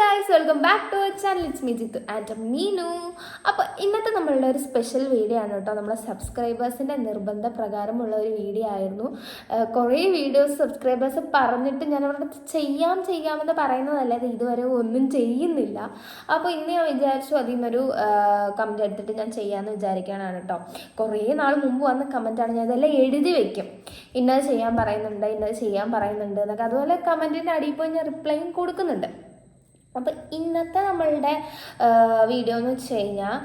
Guys welcome back to channel it's me Jithu and Meenu അപ്പോൾ ഇന്നത്തെ നമ്മളുടെ ഒരു സ്പെഷ്യൽ വീഡിയോ ആണ് കേട്ടോ. നമ്മളെ സബ്സ്ക്രൈബേഴ്സിന്റെ നിർബന്ധ പ്രകാരമുള്ള ഒരു വീഡിയോ ആയിരുന്നു. കുറേ വീഡിയോസ് സബ്സ്ക്രൈബേഴ്സ് പറഞ്ഞിട്ട് ഞാൻ അവരുടെ ചെയ്യാം ചെയ്യാമെന്ന് പറയുന്നതല്ലാതെ ഇതുവരെ ഒന്നും ചെയ്യുന്നില്ല. അപ്പോൾ ഇന്ന് ഞാൻ വിചാരിച്ചു അതിൽ നിന്നൊരു കമന്റ് എടുത്തിട്ട് ഞാൻ ചെയ്യാമെന്ന് വിചാരിക്കാനാണ് കേട്ടോ. കുറേ നാൾ മുമ്പ് വന്ന കമന്റാണ് ഞാൻ ഇതെല്ലാം എഴുതി വെക്കും. ഇന്നത് ചെയ്യാൻ പറയുന്നുണ്ട് ഇന്നത് ചെയ്യാൻ പറയുന്നുണ്ട് എന്നൊക്കെ. അതുപോലെ കമന്റിന്റെ അടിയിൽ പോയി ഞാൻ റിപ്ലൈയും കൊടുക്കുന്നുണ്ട്. അപ്പം ഇന്നത്തെ നമ്മളുടെ വീഡിയോ എന്ന് വെച്ച് കഴിഞ്ഞാൽ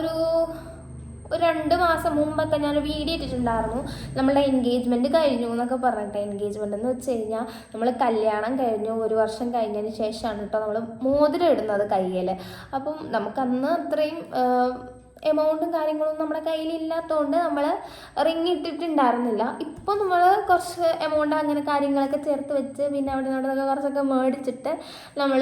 ഒരു രണ്ട് മാസം മുമ്പൊക്കെ ഞാൻ വീഡിയോ ഇട്ടിട്ടുണ്ടായിരുന്നു. നമ്മളുടെ എൻഗേജ്മെന്റ് കഴിഞ്ഞു എന്നൊക്കെ പറഞ്ഞിട്ട്. എൻഗേജ്മെന്റ് എന്ന് വെച്ച് കഴിഞ്ഞാൽ നമ്മൾ കല്യാണം കഴിഞ്ഞു ഒരു വർഷം കഴിഞ്ഞതിന് ശേഷമാണ് കേട്ടോ നമ്മൾ മോതിരം ഇടുന്നത് കയ്യിൽ അപ്പം നമുക്കന്ന് അത്രയും എമൗണ്ടും കാര്യങ്ങളൊന്നും നമ്മുടെ കയ്യിലില്ലാത്തതുകൊണ്ട് നമ്മൾ റിങ് ഇട്ടിട്ടുണ്ടായിരുന്നില്ല ഇപ്പോൾ നമ്മൾ കുറച്ച് എമൗണ്ട് അങ്ങനെ കാര്യങ്ങളൊക്കെ ചേർത്ത് വെച്ച് പിന്നെ അവിടെ നിന്നൊക്കെ കുറച്ചൊക്കെ മേടിച്ചിട്ട് നമ്മൾ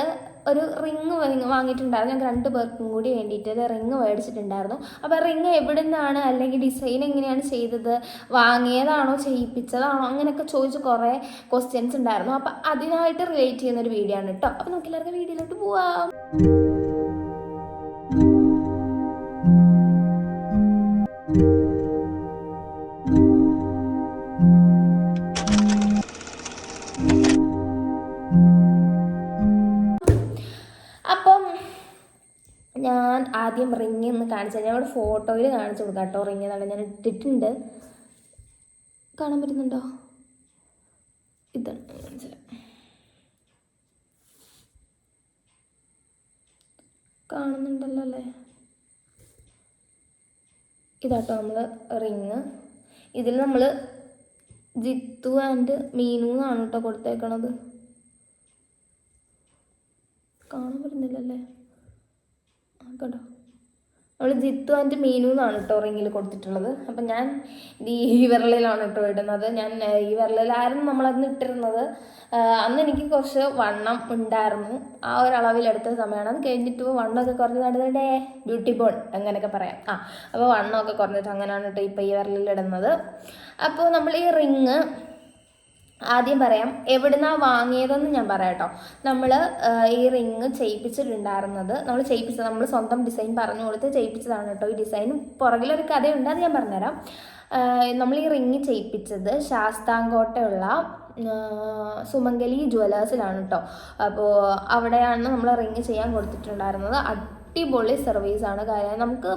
ഒരു റിങ് വാങ്ങിയിട്ടുണ്ടായിരുന്നു. ഞങ്ങൾക്ക് രണ്ട് പേർക്കും കൂടി വേണ്ടിയിട്ട് റിങ് മേടിച്ചിട്ടുണ്ടായിരുന്നു. അപ്പോൾ റിങ് എവിടെ നിന്നാണ് അല്ലെങ്കിൽ ഡിസൈൻ എങ്ങനെയാണ് ചെയ്തത് വാങ്ങിയതാണോ ചെയ്യിപ്പിച്ചതാണോ അങ്ങനെയൊക്കെ ചോദിച്ച് കുറേ ക്വസ്റ്റ്യൻസ് ഉണ്ടായിരുന്നു. അപ്പോൾ അതിനായിട്ട് റിലേറ്റ് ചെയ്യുന്ന ഒരു വീഡിയോ ആണ് കേട്ടോ അപ്പോൾ നമുക്ക് എല്ലാവർക്കും വീഡിയോയിലോട്ട് പോവാം. ഒന്ന് കാണിച്ചു ഞാൻ ഇവിടെ ഫോട്ടോയിൽ കാണിച്ചു കൊടുക്കാം കേട്ടോ റിങ് എന്നുള്ളത്. ഞാൻ ഇട്ടിട്ടുണ്ട്. കാണാൻ പറ്റുന്നുണ്ടോ? ഇതാണ് കാണുന്നുണ്ടല്ലോ അല്ലേ? ഇതാട്ടോ നമ്മൾ റിങ് ഇതിൽ നമ്മൾ ജിത്തു ആൻഡ് മീനു എന്നാണ് കേട്ടോ കൊടുത്തേക്കണത്. കാണാൻ പറ്റുന്നില്ലല്ലേ? ആ കേട്ടോ നമ്മൾ ജിത്തു ആൻഡ് മീനു എന്നാണ് കേട്ടോ റിങ്ങിൽ കൊടുത്തിട്ടുള്ളത്. അപ്പം ഞാൻ ഈ വിരലിലാണ് കേട്ടോ ഇടുന്നത്. ഞാൻ ഈ വിരലിലായിരുന്നു നമ്മളന്ന് ഇട്ടിരുന്നത്. അന്ന് എനിക്ക് കുറച്ച് വണ്ണം ഉണ്ടായിരുന്നു. ആ ഒരു അളവിലെടുത്ത സമയമാണ് അത് കഴിഞ്ഞിട്ട് വണ്ണമൊക്കെ കുറഞ്ഞ് നടന്നിട്ടേ. ബ്യൂട്ടി ബോൺ അങ്ങനെയൊക്കെ പറയാം. ആ അപ്പോൾ വണ്ണമൊക്കെ കുറഞ്ഞിട്ട് അങ്ങനെയാണ് കേട്ടോ ഇപ്പോൾ ഈ വിരലിലിടുന്നത്. അപ്പോൾ നമ്മൾ ഈ റിങ് ആദ്യം പറയാം എവിടുന്നാ വാങ്ങിയതെന്ന് ഞാൻ പറയാം കേട്ടോ. നമ്മൾ ഈ റിങ് ചെയ്യിപ്പിച്ചിട്ടുണ്ടായിരുന്നത് നമ്മൾ ചെയ്യിപ്പിച്ചത് നമ്മൾ സ്വന്തം ഡിസൈൻ പറഞ്ഞു കൊടുത്ത് ചെയ്യിപ്പിച്ചതാണ് കേട്ടോ. ഈ ഡിസൈൻ പുറകിലൊരു കഥയുണ്ട് അത് ഞാൻ പറഞ്ഞുതരാം. നമ്മൾ ഈ റിങ് ചെയ്യിപ്പിച്ചത് ശാസ്താങ്കോട്ടയുള്ള സുമംഗലി ജ്വല്ലേഴ്സിലാണ് കേട്ടോ. അപ്പോൾ അവിടെയാണ് നമ്മൾ റിങ് ചെയ്യാൻ കൊടുത്തിട്ടുണ്ടായിരുന്നത്. അടിപൊളി സർവീസാണ് കാര്യം. നമുക്ക്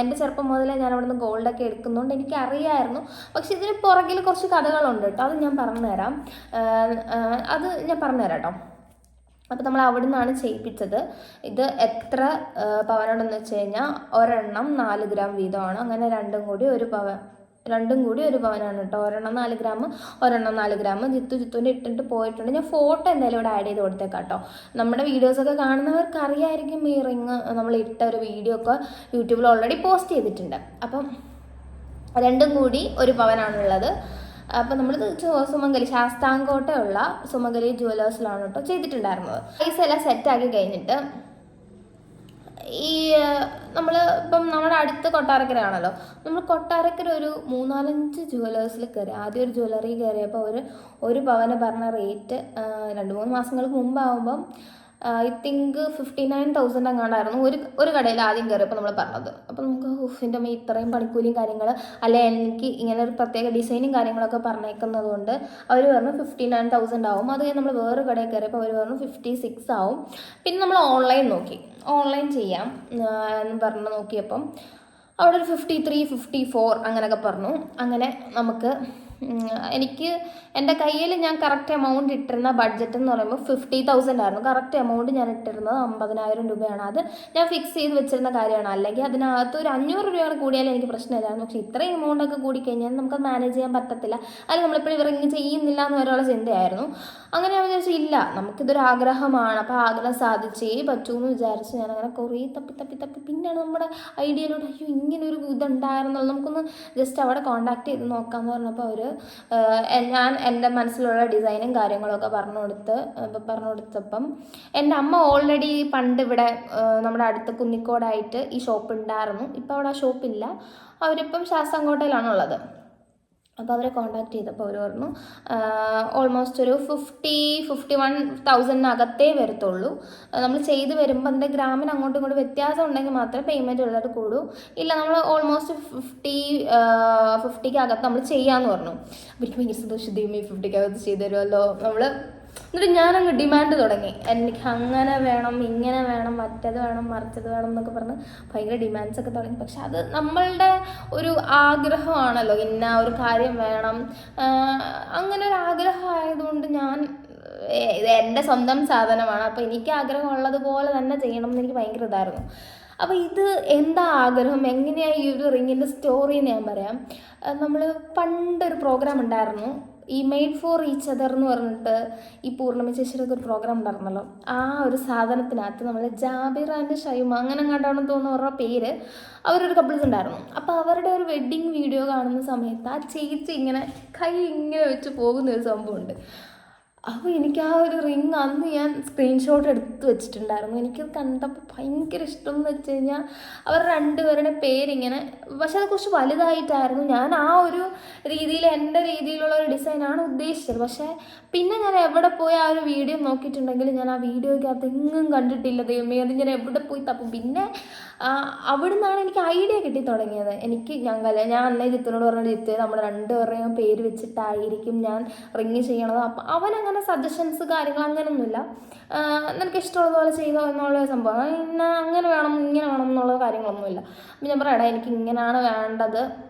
എന്റെ ചെറുപ്പം മുതലേ ഞാൻ അവിടെ നിന്ന് ഗോൾഡൊക്കെ എടുക്കുന്നതുകൊണ്ട് എനിക്ക് അറിയായിരുന്നു. പക്ഷെ ഇതിന് പുറകിൽ കുറച്ച് കഥകളുണ്ട് കേട്ടോ. അത് ഞാൻ പറഞ്ഞുതരാം. അത് ഞാൻ പറഞ്ഞുതരാം കേട്ടോ. അപ്പോൾ നമ്മൾ അവിടെ നിന്നാണ് ചെയ്യിപ്പിച്ചത്. ഇത് എത്ര പവനുണ്ടെന്ന് വെച്ച് കഴിഞ്ഞാൽ ഒരെണ്ണം നാല് ഗ്രാം വീതമാണ്. അങ്ങനെ രണ്ടും കൂടി ഒരു പവൻ രണ്ടും കൂടി ഒരു പവനാണ് കേട്ടോ. ഒരെണ്ണം നാല് ഗ്രാം ഒരെണ്ണം നാല് ഗ്രാം. ജിത്തു ജിത്തുവിന്റെ ഇട്ടിട്ട് പോയിട്ടുണ്ട്. ഞാൻ ഫോട്ടോ എന്തായാലും ഇവിടെ ആഡ് ചെയ്ത് കൊടുത്തേക്കാം കേട്ടോ. നമ്മുടെ വീഡിയോസൊക്കെ കാണുന്നവർക്ക് അറിയായിരിക്കും ഈ റിങ് നമ്മൾ ഇട്ട ഒരു വീഡിയോ ഒക്കെ യൂട്യൂബിൽ ഓൾറെഡി പോസ്റ്റ് ചെയ്തിട്ടുണ്ട്. അപ്പം രണ്ടും കൂടി ഒരു പവനാണുള്ളത്. അപ്പം നമ്മൾ സുമംഗലി ശാസ്താംകോട്ടയുള്ള സുമംഗലി ജുവലേഴ്സിലാണ് കേട്ടോ ചെയ്തിട്ടുണ്ടായിരുന്നത്. പൈസ എല്ലാം സെറ്റാക്കി കഴിഞ്ഞിട്ട് ഈ നമ്മൾ ഇപ്പം നമ്മുടെ അടുത്ത് കൊട്ടാരക്കരയാണല്ലോ. നമ്മൾ കൊട്ടാരക്കര ഒരു മൂന്നാലഞ്ച് ജുവലേഴ്സിൽ കയറി ആദ്യം ഒരു ജ്വല്ലറി കയറിയപ്പോൾ ഒരു ഒരു പവന് പറഞ്ഞ റേറ്റ് രണ്ട് മൂന്ന് മാസങ്ങൾക്ക് മുമ്പാകുമ്പം I think fifty nine thousand അങ്ങാണ്ടായിരുന്നു. ഒരു ഒരു കടയിൽ ആദ്യം കയറിയപ്പോൾ നമ്മൾ പറഞ്ഞത്. അപ്പോൾ നമുക്ക് ഹുഫിന്റെ മേ ഇത്രയും പണിക്കൂലിയും കാര്യങ്ങൾ അല്ലെ എനിക്ക് ഇങ്ങനെ ഒരു പ്രത്യേക ഡിസൈനും കാര്യങ്ങളൊക്കെ പറഞ്ഞേക്കുന്നത് കൊണ്ട് അവർ പറഞ്ഞു ഫിഫ്റ്റി നയൻ തൗസൻഡ് ആവും. അത് നമ്മൾ വേറൊരു കടയിൽ കയറിയപ്പോൾ അവർ പറഞ്ഞു ഫിഫ്റ്റി സിക്സ് ആവും. പിന്നെ നമ്മൾ ഓൺലൈൻ നോക്കി. ഓൺലൈൻ ചെയ്യാം എന്ന് പറഞ്ഞ് നോക്കിയപ്പം അവിടെ ഒരു ഫിഫ്റ്റി ത്രീ ഫിഫ്റ്റി ഫോർ അങ്ങനെയൊക്കെ പറഞ്ഞു. അങ്ങനെ നമുക്ക് എനിക്ക് എന്റെ കയ്യിൽ ഞാൻ കറക്റ്റ് എമൗണ്ട് ഇട്ടിരുന്ന ബഡ്ജറ്റ് എന്ന് പറയുമ്പോൾ ഫിഫ്റ്റി തൗസൻഡ് ആയിരുന്നു. കറക്റ്റ് എമൗണ്ട് ഞാൻ ഇട്ടിരുന്നത് അമ്പതിനായിരം രൂപയാണ്. അത് ഞാൻ ഫിക്സ് ചെയ്ത് വെച്ചിരുന്ന കാര്യമാണ്. അല്ലെങ്കിൽ അതിനകത്ത് ഒരു അഞ്ഞൂറ് രൂപയാണ് കൂടിയാലും എനിക്ക് പ്രശ്നമില്ലായിരുന്നു. പക്ഷേ ഇത്രയും എമൗണ്ട് ഒക്കെ കൂടി കഴിഞ്ഞാൽ നമുക്ക് മാനേജ് ചെയ്യാൻ പറ്റത്തില്ല. അല്ലെങ്കിൽ നമ്മളിപ്പോഴും ഇങ്ങനെ ചെയ്യുന്നില്ല എന്ന് ഒരാളെ ചിന്തയായിരുന്നു. അങ്ങനെ ഞാൻ വിചാരിച്ചു ഇല്ല നമുക്കിതൊരു ആഗ്രഹമാണ്. അപ്പോൾ ആഗ്രഹം സാധിച്ചേ പറ്റൂ എന്ന് വിചാരിച്ച്. ഞാൻ അങ്ങനെ കുറേ തപ്പി തപ്പി തപ്പി. പിന്നെയാണ് നമ്മുടെ ഐഡിയയിലൂടെ അയ്യോ ഇങ്ങനെ ഒരു ഇതുണ്ടായിരുന്നുള്ളൂ നമുക്കൊന്ന് ജസ്റ്റ് അവിടെ കോൺടാക്ട് ചെയ്ത് നോക്കാമെന്ന് പറഞ്ഞപ്പോൾ അവർ ഞാൻ എന്റെ മനസ്സിലുള്ള ഡിസൈനും കാര്യങ്ങളൊക്കെ പറഞ്ഞു കൊടുത്ത് പറഞ്ഞു കൊടുത്തപ്പം എന്റെ അമ്മ ഓൾറെഡി പണ്ട് ഇവിടെ നമ്മുടെ അടുത്ത് കുന്നിക്കോടായിട്ട് ഈ ഷോപ്പ് ഉണ്ടായിരുന്നു. ഇപ്പോൾ അവിടെ ആ ഷോപ്പില്ല അവരിപ്പം ശാസ്താംകോട്ടയിലാണുള്ളത്. അപ്പോൾ അവരെ കോണ്ടാക്ട് ചെയ്തപ്പോൾ അവർ പറഞ്ഞു ഓൾമോസ്റ്റ് ഒരു ഫിഫ്റ്റി ഫിഫ്റ്റി വൺ തൗസൻഡിനകത്തേ വരത്തുള്ളൂ നമ്മൾ ചെയ്ത് വരുമ്പോൾ അതിന്റെ ഗ്രാമിന് അങ്ങോട്ടും ഇങ്ങോട്ടും വ്യത്യാസം ഉണ്ടെങ്കിൽ മാത്രമേ പേയ്മെന്റ് ഉള്ളത് കൂടൂ. ഇല്ല നമ്മൾ ഓൾമോസ്റ്റ് ഫിഫ്റ്റി ഫിഫ്റ്റിക്ക് അകത്ത് നമ്മൾ ചെയ്യാമെന്ന് പറഞ്ഞു. അപ്പോൾ എനിക്ക് ഭയങ്കര സന്തോഷം ദൈവമേ ഫിഫ്റ്റിക്ക് അകത്ത് ചെയ്ത് തരുമല്ലോ നമ്മൾ എന്നിട്ട് ഞാനങ്ങ് ഡിമാൻഡ് തുടങ്ങി. എനിക്ക് അങ്ങനെ വേണം ഇങ്ങനെ വേണം മറ്റത് വേണം മറിച്ചത് വേണം എന്നൊക്കെ പറഞ്ഞ് ഭയങ്കര ഡിമാൻഡ്സ് ഒക്കെ തുടങ്ങി. പക്ഷെ അത് നമ്മളുടെ ഒരു ആഗ്രഹമാണല്ലോ. ഇന്ന ഒരു കാര്യം വേണം. അങ്ങനെ ഒരു ആഗ്രഹമായതുകൊണ്ട് ഞാൻ ഇത് എന്റെ സ്വന്തം സാധനമാണ്. അപ്പോൾ എനിക്ക് ആഗ്രഹമുള്ളതുപോലെ തന്നെ ചെയ്യണം എന്ന് എനിക്ക് ഭയങ്കര ഇതായിരുന്നു. അപ്പോൾ ഇത് എന്താ ആഗ്രഹം? എങ്ങനെയാണ് ഈ ഒരു റിങ്ങിന്റെ സ്റ്റോറി എന്ന് ഞാൻ പറയാം. നമ്മൾ പണ്ടൊരു പ്രോഗ്രാം ഉണ്ടായിരുന്നു. ഈ മെയ്ഡ് ഫോർ ഈച്ച് അതർ എന്ന് പറഞ്ഞിട്ട് ഈ പൂർണമി ചേച്ചിയുടെ ഒരു പ്രോഗ്രാം ഉണ്ടായിരുന്നല്ലോ. ആ ഒരു സാധനത്തിനകത്ത് നമ്മൾ ജാബിർ ആൻഡ് ഷൈമ അങ്ങനെ കണ്ടാണെന്ന് തോന്നുന്ന അവരുടെ പേര് അവരൊരു കപ്പിൾസ് ഉണ്ടായിരുന്നു. അപ്പോൾ അവരുടെ ഒരു വെഡ്ഡിങ് വീഡിയോ കാണുന്ന സമയത്ത് ആ ചേച്ചി ഇങ്ങനെ കൈ ഇങ്ങനെ വെച്ച് പോകുന്ന ഒരു സംഭവമുണ്ട്. അപ്പോൾ എനിക്ക് ആ ഒരു റിങ് അന്ന് ഞാൻ സ്ക്രീൻഷോട്ട് എടുത്ത് വെച്ചിട്ടുണ്ടായിരുന്നു. എനിക്കത് കണ്ടപ്പോൾ ഭയങ്കര ഇഷ്ടം എന്ന് വെച്ച് കഴിഞ്ഞാൽ അവർ രണ്ടുപേരുടെ പേരിങ്ങനെ പക്ഷെ അത് കുറച്ച് വലുതായിട്ടായിരുന്നു. ഞാൻ ആ ഒരു രീതിയിൽ എന്റെ രീതിയിലുള്ള ഒരു ഡിസൈനാണ് ഉദ്ദേശിച്ചത്. പക്ഷേ പിന്നെ ഞാൻ എവിടെ പോയി ആ ഒരു വീഡിയോ നോക്കിയിട്ടുണ്ടെങ്കിൽ ഞാൻ ആ വീഡിയോയ്ക്കകത്ത് എങ്ങും കണ്ടിട്ടില്ല. ദൈവമേ അത് ഞാൻ എവിടെ പോയി തപ്പും. പിന്നെ അവിടെ അവിടുന്നാണ് എനിക്ക് ഐഡിയ കിട്ടി തുടങ്ങിയത്. എനിക്ക് ഞാൻ ഞാൻ അന്നേ ചിത്രനോട് പറഞ്ഞ ജിത്ത് നമ്മൾ രണ്ടുപേരുടെയും പേര് വെച്ചിട്ടായിരിക്കും ഞാൻ റിങ് ചെയ്യണത്. അപ്പം അവനങ്ങനെ സജഷൻസ് കാര്യങ്ങൾ അങ്ങനെയൊന്നുമില്ല നിനക്ക് ഇഷ്ടമുള്ളതുപോലെ ചെയ്തോ എന്നുള്ള സംഭവം. ഇന്ന അങ്ങനെ വേണം ഇങ്ങനെ വേണം എന്നുള്ള കാര്യങ്ങളൊന്നുമില്ല. അപ്പം ഞാൻ പറയാം എടാ എനിക്ക് ഇങ്ങനെയാണ് വേണ്ടത്.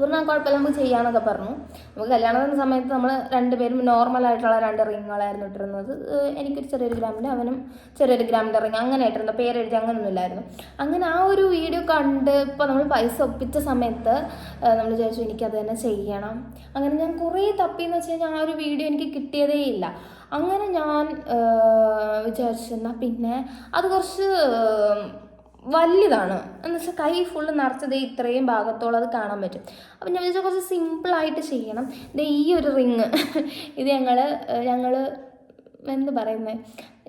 പറഞ്ഞാൽ കുഴപ്പമില്ല നമുക്ക് ചെയ്യാമെന്നൊക്കെ പറഞ്ഞു. നമുക്ക് കല്യാണത്തിന് സമയത്ത് നമ്മൾ രണ്ടുപേരും നോർമൽ ആയിട്ടുള്ള രണ്ട് റിങ്ങുകളായിരുന്നു ഇട്ടിരുന്നത്. എനിക്കൊരു ചെറിയൊരു ഗ്രാമിന്റെ അവനും ചെറിയൊരു ഗ്രാമിന്റെ റിങ് അങ്ങനെ ഇട്ടിരുന്നത് പേരെഴുതി അങ്ങനെയൊന്നുമില്ലായിരുന്നു അങ്ങനെ ആ ഒരു വീഡിയോ കണ്ട് ഇപ്പോൾ നമ്മൾ പൈസ ഒപ്പിച്ച സമയത്ത് നമ്മൾ വിചാരിച്ചു എനിക്കത് തന്നെ ചെയ്യണം. അങ്ങനെ ഞാൻ കുറേ തപ്പിയെന്ന് വെച്ച് കഴിഞ്ഞാൽ ആ ഒരു വീഡിയോ എനിക്ക് കിട്ടിയതേ ഇല്ല. അങ്ങനെ ഞാൻ വിചാരിച്ചെന്നാൽ വിചാരിച്ചു പിന്നെ അത് കുറച്ച് ഏഹ് വലുതാണ് എന്ന് വെച്ചാൽ കൈ ഫുള്ള് നിറച്ചത് ഇത്രയും ഭാഗത്തോളം അത് കാണാൻ പറ്റും. അപ്പം ഞാൻ വിചാരിച്ചാൽ കുറച്ച് സിമ്പിളായിട്ട് ചെയ്യണം. ദേ ഈ ഒരു റിങ് ഇത് ഞങ്ങൾ ഞങ്ങൾ എന്ത് പറയുന്നത്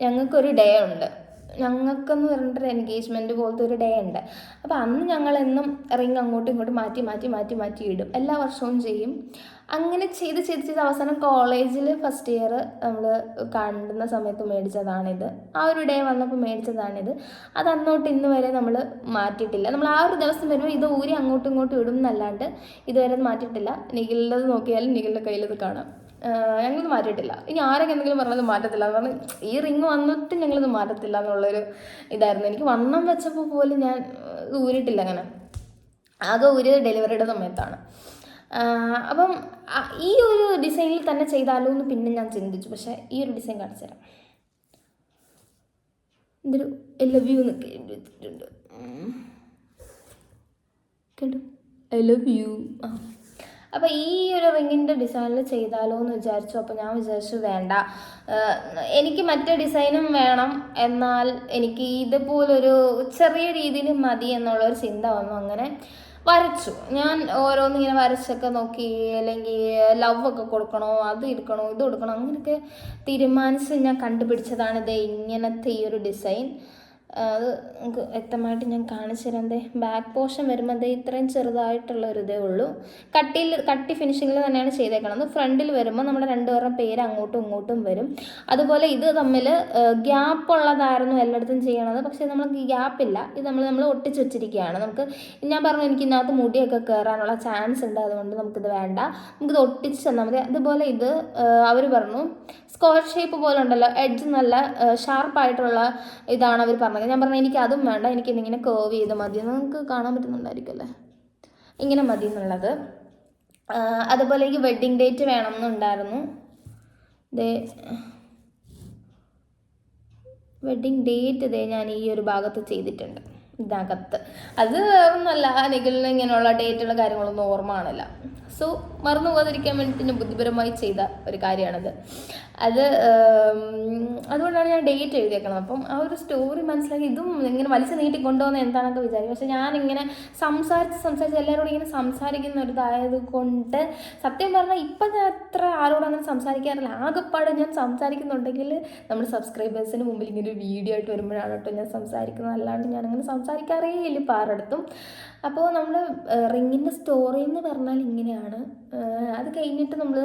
ഞങ്ങൾക്കൊരു ഡേ ഉണ്ട്. ഞങ്ങൾക്കെന്ന് പറഞ്ഞിട്ടൊരു എൻഗേജ്മെന്റ് പോലത്തെ ഒരു ഡേ ഉണ്ട്. അപ്പോൾ അന്ന് ഞങ്ങൾ എന്നും റിങ് അങ്ങോട്ടും ഇങ്ങോട്ടും മാറ്റി മാറ്റി മാറ്റി മാറ്റി ഇടും. എല്ലാ വർഷവും ചെയ്യും. അങ്ങനെ ചെയ്ത് ചെയ്ത് ചെയ്ത് അവസാനം കോളേജിൽ ഫസ്റ്റ് ഇയർ നമ്മൾ കണ്ടുന്ന സമയത്ത് മേടിച്ചതാണിത്. ആ ഒരു ഡേ വന്നപ്പോൾ മേടിച്ചതാണിത്. അത് അന്നോട്ട് ഇന്ന് വരെ നമ്മൾ മാറ്റിയിട്ടില്ല. നമ്മൾ ആ ഒരു ദിവസം വരുമ്പോൾ ഇത് ഊരി അങ്ങോട്ടും ഇങ്ങോട്ടും ഇടും എന്നല്ലാണ്ട് ഇതുവരെ മാറ്റിയിട്ടില്ല. നിഖിലിന്റെ നോക്കിയാലും നിഖിലിന്റെ ഇത് കാണാം. ഞങ്ങളിത് മാറ്റിയിട്ടില്ല. ഇനി ആരൊക്കെ എന്തെങ്കിലും പറഞ്ഞത് മാറ്റത്തില്ല. എന്ന് പറഞ്ഞ് ഈ റിങ് വന്നിട്ട് ഞങ്ങളിത് മാറ്റത്തില്ല എന്നുള്ളൊരു ഇതായിരുന്നു. എനിക്ക് വണ്ണം വെച്ചപ്പോൾ പോലും ഞാൻ ഊരിയിട്ടില്ല അങ്ങനെ. ആകെ ഒരു ഡെലിവറിയുടെ സമയത്താണ്. അപ്പം ഈ ഒരു ഡിസൈനിൽ തന്നെ ചെയ്താലോ എന്ന് പിന്നെ ഞാൻ ചിന്തിച്ചു. പക്ഷേ ഈ ഒരു ഡിസൈൻ കാണിച്ചു തരാം. എന്തൊരു ഐ ലവ് യു എന്നൊക്കെ വെച്ചിട്ടുണ്ട് കേട്ടോ? I love you. ആ. അപ്പോൾ ഈ ഒരു റിങ്ങിന്റെ ഡിസൈനിൽ ചെയ്താലോ എന്ന് വിചാരിച്ചു. അപ്പോൾ ഞാൻ വിചാരിച്ചു വേണ്ട. എനിക്ക് മറ്റേ ഡിസൈനും വേണം. എന്നാൽ എനിക്ക് ഇതുപോലൊരു ചെറിയ രീതിയിൽ മതി എന്നുള്ളൊരു ചിന്ത വന്നു. അങ്ങനെ വരച്ചു. ഞാൻ ഓരോന്ന് ഇങ്ങനെ വരച്ചൊക്കെ നോക്കി അല്ലെങ്കിൽ ലവ് ഒക്കെ കൊടുക്കണോ അത് എടുക്കണോ ഇത് കൊടുക്കണോ അങ്ങനെയൊക്കെ തീരുമാനിച്ച് ഞാൻ കണ്ടുപിടിച്ചതാണ് ഇത് ഇങ്ങനത്തെ ഈ ഒരു ഡിസൈൻ അത് നമുക്ക് വ്യക്തമായിട്ട് ഞാൻ കാണിച്ചു തരാം. ബാക്ക് പോർഷൻ വരുമ്പോൾ ദേ ഇത്രയും ചെറുതായിട്ടുള്ള ഒരു ഇതേ ഉള്ളൂ. കട്ടിയിൽ കട്ടി ഫിനിഷിങ്ങിൽ തന്നെയാണ് ചെയ്തേക്കണത്. ഫ്രണ്ടിൽ വരുമ്പോൾ നമ്മുടെ രണ്ടുപേരുടെ പേര് അങ്ങോട്ടും ഇങ്ങോട്ടും വരും. അതുപോലെ ഇത് തമ്മിൽ ഗ്യാപ്പ് ഉള്ളതായിരുന്നു എല്ലായിടത്തും ചെയ്യണത്. പക്ഷേ നമുക്ക് ഗ്യാപ്പ് ഇല്ല. ഇത് നമ്മൾ നമ്മൾ ഒട്ടിച്ച് വെച്ചിരിക്കുകയാണ്. നമുക്ക് ഞാൻ പറഞ്ഞു എനിക്ക് ഇതിനകത്ത് മുടിയൊക്കെ കയറാനുള്ള ചാൻസ് ഉണ്ട്. അതുകൊണ്ട് നമുക്കിത് വേണ്ട. നമുക്കിത് ഒട്ടിച്ച് തന്നാൽ മതി. അതുപോലെ ഇത് അവർ പറഞ്ഞു സ്ക്വയർ ഷേപ്പ് പോലെ ഉണ്ടല്ലോ. എഡ്ജ് നല്ല ഷാർപ്പായിട്ടുള്ള ഇതാണ് അവർ പറഞ്ഞത്. ഞാൻ പറഞ്ഞു എനിക്ക് അതും വേണ്ട എനിക്ക് ഇതിങ്ങനെ കേർവ് ചെയ്ത് മതി. നിങ്ങൾക്ക് കാണാൻ പറ്റുന്നുണ്ടായിരിക്കും അല്ലേ? ഇങ്ങനെ മതി എന്നുള്ളത്. അതുപോലെ എനിക്ക് വെഡ്ഡിങ് ഡേറ്റ് വേണം എന്നുണ്ടായിരുന്നു ദേ വെഡ്ഡിങ് ഡേറ്റ് ഇതേ ഞാൻ ഈ ഒരു ഭാഗത്ത് ചെയ്തിട്ടുണ്ട്. ഇതിനകത്ത്. അത് ഒന്നുമല്ല എനിക്കുള്ള ഇങ്ങനെയുള്ള ഡേറ്റുള്ള കാര്യങ്ങളൊന്നും ഓർമ്മ കാണില്ല. സോ മറന്നു പോകാതിരിക്കാൻ വേണ്ടിയിട്ട് ബുദ്ധിപരമായി ചെയ്ത ഒരു കാര്യമാണത്. അത് അതുകൊണ്ടാണ് ഞാൻ ഡേറ്റ് എഴുതിയേക്കണം അപ്പം ആ ഒരു സ്റ്റോറി മനസ്സിലാക്കി ഇതും ഇങ്ങനെ വലിച്ചു നീട്ടി കൊണ്ടുപോകുന്ന എന്താണെന്നൊക്കെ വിചാരിക്കും. പക്ഷെ ഞാനിങ്ങനെ സംസാരിച്ച് സംസാരിച്ച് എല്ലാവരോടും ഇങ്ങനെ സംസാരിക്കുന്ന ഒരിതായത് കൊണ്ട് സത്യം പറഞ്ഞാൽ ഇപ്പം ഞാൻ അത്ര ആരോടും അങ്ങനെ സംസാരിക്കാറില്ല. ആകെപ്പാട് ഞാൻ സംസാരിക്കുന്നുണ്ടെങ്കിൽ നമ്മുടെ സബ്സ്ക്രൈബേഴ്സിന് മുമ്പിൽ ഇങ്ങനെ ഒരു വീഡിയോ ആയിട്ട് വരുമ്പോഴാണ് കേട്ടോ ഞാൻ സംസാരിക്കുന്നത്. അല്ലാണ്ട് ഞാൻ അങ്ങനെ സംസാരിക്കാറേ ഇല്ല ഇപ്പോൾ അപ്പോൾ നമ്മൾ റിങ്ങിന്റെ സ്റ്റോറി എന്ന് പറഞ്ഞാൽ ഇങ്ങനെയാണ്. ഏഹ് അത് കഴിഞ്ഞിട്ട് നമ്മൾ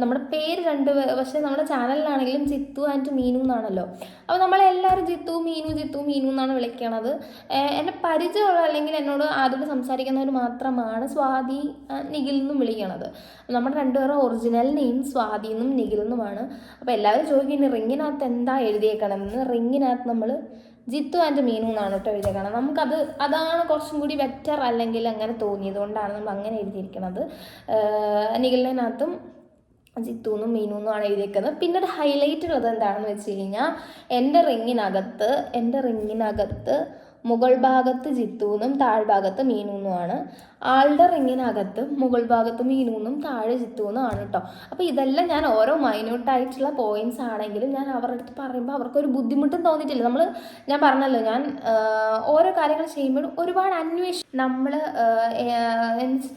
നമ്മുടെ പേര് രണ്ട് പക്ഷെ നമ്മുടെ ചാനലിലാണെങ്കിലും ജിത്തു ആൻഡ് മീനു എന്നാണല്ലോ. അപ്പോൾ നമ്മളെല്ലാവരും ജിത്തു മീനു ജിത്തു മീനു എന്നാണ് വിളിക്കണത്. എന്റെ പരിചയമുള്ള അല്ലെങ്കിൽ എന്നോട് ആദ്യം സംസാരിക്കുന്നവർ മാത്രമാണ് സ്വാതി നിഖിൽ എന്നും വിളിക്കണത്. നമ്മുടെ രണ്ടുപേരും ഒറിജിനൽ നെയിം സ്വാതി എന്നും നിഖിൽ എന്നുമാണ്. അപ്പോൾ എല്ലാവരും ചോദിക്കുന്നത് റിങ്ങിനകത്ത് എന്താ എഴുതിയേക്കണമെന്ന് റിങ്ങിനകത്ത് നമ്മൾ ജിത്തു ആൻഡ് മീനു എന്നാണ് കേട്ടോ എഴുതിയേക്കണം നമുക്കത് അതാണ് കുറച്ചും കൂടി ബെറ്റർ അല്ലെങ്കിൽ അങ്ങനെ തോന്നിയത് കൊണ്ടാണ് നമ്മൾ അങ്ങനെ എഴുതിയിരിക്കുന്നത്. നിഖിലിനകത്തും മീനു എന്നുമാണ് എഴുതിയിരിക്കുന്നത്. പിന്നെ ഒരു ഹൈലൈറ്റ് ഉള്ളത് എന്താണെന്ന് വെച്ച് കഴിഞ്ഞാൽ എന്റെ റിങ്ങിനകത്ത് എന്റെ റിങ്ങിനകത്ത് മുകൾ ഭാഗത്ത് ജിത്തൂന്നും താഴ്ഭാഗത്ത് മീനൂന്നുമാണ്. ആൾഡർ റിങ്ങിനകത്ത് മുകൾ ഭാഗത്ത് മീനൂന്നും താഴെ ജിത്തൂന്നും ആണ് കേട്ടോ അപ്പോൾ ഇതെല്ലാം ഞാൻ ഓരോ മൈന്യൂട്ടായിട്ടുള്ള പോയിന്റ്സ് ആണെങ്കിലും ഞാൻ അവരുടെ അടുത്ത് പറയുമ്പോൾ അവർക്കൊരു ബുദ്ധിമുട്ടും തോന്നിയിട്ടില്ല. നമ്മൾ ഞാൻ പറഞ്ഞല്ലോ ഞാൻ ഓരോ കാര്യങ്ങൾ ചെയ്യുമ്പോഴും ഒരുപാട് അന്വേഷി നമ്മൾ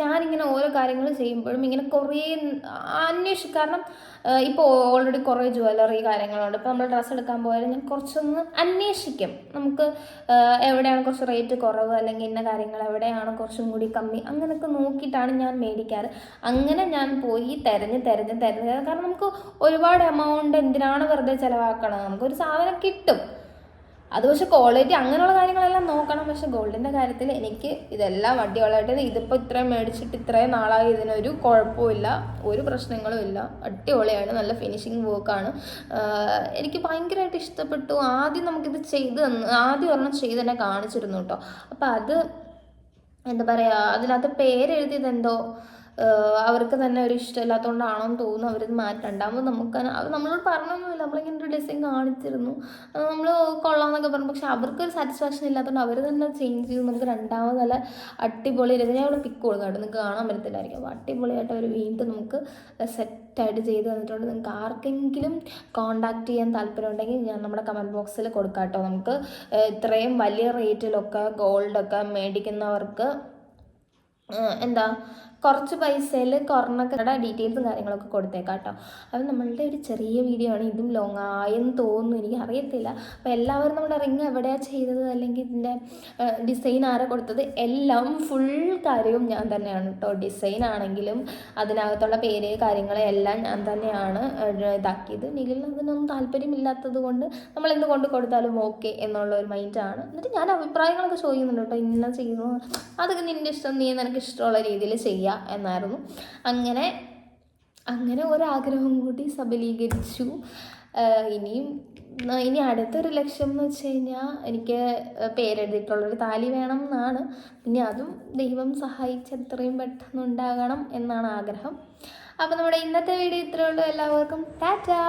ഞാനിങ്ങനെ ഓരോ കാര്യങ്ങൾ ചെയ്യുമ്പോഴും ഇങ്ങനെ കുറേ അന്വേഷിക്കും. കാരണം ഇപ്പോൾ ഓൾറെഡി കുറേ ജ്വല്ലറി കാര്യങ്ങളുണ്ട്. ഇപ്പോൾ നമ്മൾ ഡ്രസ്സ് എടുക്കാൻ പോയാലും ഞാൻ കുറച്ചൊന്ന് അന്വേഷിക്കും. നമുക്ക് എവിടെയാണ് കുറച്ച് റേറ്റ് കുറവ് അല്ലെങ്കിൽ ഇന്ന കാര്യങ്ങൾ എവിടെയാണ് കുറച്ചും കൂടി കമ്മി അങ്ങനെയൊക്കെ നോക്കിയിട്ടാണ് ഞാൻ മേടിക്കാറ്. അങ്ങനെ ഞാൻ പോയി തിരഞ്ഞ് തിരഞ്ഞ് തിരഞ്ഞ്. കാരണം നമുക്ക് ഒരുപാട് എമൗണ്ട് എന്തിനാണ് വെറുതെ ചിലവാക്കണം നമുക്കൊരു സാധനം കിട്ടും. അത് പക്ഷെ ക്വാളിറ്റി അങ്ങനെയുള്ള കാര്യങ്ങളെല്ലാം നോക്കണം. പക്ഷെ ഗോൾഡിന്റെ കാര്യത്തിൽ എനിക്ക് ഇതെല്ലാം അടിപൊളിയായിട്ട് ഇതിപ്പോൾ ഇത്രയും മേടിച്ചിട്ട് ഇത്രയും നാളായി ഇതിനൊരു കുഴപ്പമില്ല ഒരു പ്രശ്നങ്ങളും ഇല്ല. അടിപൊളിയാണ് നല്ല ഫിനിഷിങ് വർക്കാണ് എനിക്ക് ഭയങ്കരമായിട്ട് ഇഷ്ടപ്പെട്ടു. ആദ്യം നമുക്കിത് ചെയ്ത് തന്ന് ആദ്യം ഒരെണ്ണം ചെയ്ത് തന്നെ കാണിച്ചിരുന്നു കേട്ടോ. അപ്പോൾ അത് എന്താ പറയുക അതിനകത്ത് പേരെഴുതിയതെന്തോ? അവർക്ക് തന്നെ ഒരു ഇഷ്ടമില്ലാത്തതുകൊണ്ടാണോ എന്ന് തോന്നുന്നു അവരിത് മാറ്റണ്ടാകുമ്പോൾ നമുക്ക് അവർ നമ്മളോട് പറഞ്ഞൊന്നുമില്ല. നമ്മളിങ്ങനെ ഒരു ഡിസൈൻ കാണിച്ചിരുന്നു. നമ്മൾ കൊള്ളാമെന്നൊക്കെ പറഞ്ഞു. പക്ഷെ അവർക്കൊരു സാറ്റിസ്ഫാക്ഷൻ ഇല്ലാത്തതുകൊണ്ട് അവർ തന്നെ ചേഞ്ച് ചെയ്ത്. നമുക്ക് രണ്ടാമത് നല്ല അടിപൊളി ഞാൻ അവിടെ പിക്ക് കൊടുക്കാം നിങ്ങൾക്ക് കാണാൻ പറ്റത്തില്ലായിരിക്കും. അപ്പോൾ അടിപൊളിയായിട്ട് അവർ വീണ്ടും നമുക്ക് സെറ്റായിട്ട് ചെയ്ത് തന്നിട്ടുണ്ട്. നിങ്ങൾക്ക് ആർക്കെങ്കിലും കോണ്ടാക്ട് ചെയ്യാൻ താല്പര്യം ഉണ്ടെങ്കിൽ ഞാൻ നമ്മുടെ കമന്റ് ബോക്സിൽ കൊടുക്കാം കേട്ടോ. നമുക്ക് ഇത്രയും വലിയ റേറ്റിലൊക്കെ ഗോൾഡൊക്കെ മേടിക്കുന്നവർക്ക് എന്താ കുറച്ച് പൈസയിൽ കുറഞ്ഞൊക്കെ ഡീറ്റെയിൽസും കാര്യങ്ങളൊക്കെ കൊടുത്തേക്കാം കേട്ടോ. അപ്പം നമ്മളുടെ ഒരു ചെറിയ വീഡിയോ ആണ്. ഇതും ലോങ് ആയെന്ന് തോന്നുന്നു. എനിക്ക് അറിയത്തില്ല. അപ്പോൾ എല്ലാവരും നമ്മുടെ റിങ് എവിടെയാണ് ചെയ്തത്? അല്ലെങ്കിൽ ഇതിന്റെ ഡിസൈൻ ആരാ കൊടുത്തത്? എല്ലാം ഫുൾ കാര്യവും ഞാൻ തന്നെയാണ് കേട്ടോ. ഡിസൈൻ ആണെങ്കിലും അതിനകത്തുള്ള പേര് കാര്യങ്ങൾ എല്ലാം ഞാൻ തന്നെയാണ് ഇതാക്കിയത്. നിഖിൽ അതിനൊന്നും താല്പര്യമില്ലാത്തത് കൊണ്ട് നമ്മൾ എന്ത് കൊണ്ട് കൊടുത്താലും ഓക്കെ എന്നുള്ള ഒരു മൈൻഡാണ് എന്നിട്ട് ഞാൻ അഭിപ്രായങ്ങളൊക്കെ ചോദിക്കുന്നുണ്ട് കേട്ടോ. ഇന്ന ചെയ്യുന്നു അതൊക്കെ നിന്റെ ഇഷ്ടം നീ നിനക്ക് ഇഷ്ടമുള്ള രീതിയിൽ ചെയ്യുക എന്നായിരുന്നു. അങ്ങനെ അങ്ങനെ ഒരാഗ്രഹം കൂടി സബലീകരിച്ചു. ഇനിയും ഇനി അടുത്തൊരു ലക്ഷ്യം എന്ന് വെച്ച് കഴിഞ്ഞാൽ എനിക്ക് പേരെഴുതിയിട്ടുള്ളൊരു താലി വേണം എന്നാണ് പിന്നെ അതും ദൈവം സഹായിച്ച് എത്രയും പെട്ടെന്ന് ഉണ്ടാകണം എന്നാണ് ആഗ്രഹം. അപ്പോൾ നമ്മുടെ ഇന്നത്തെ വീഡിയോ ഇത്രയേ ഉള്ളൂ. എല്ലാവർക്കും ടാറ്റാ!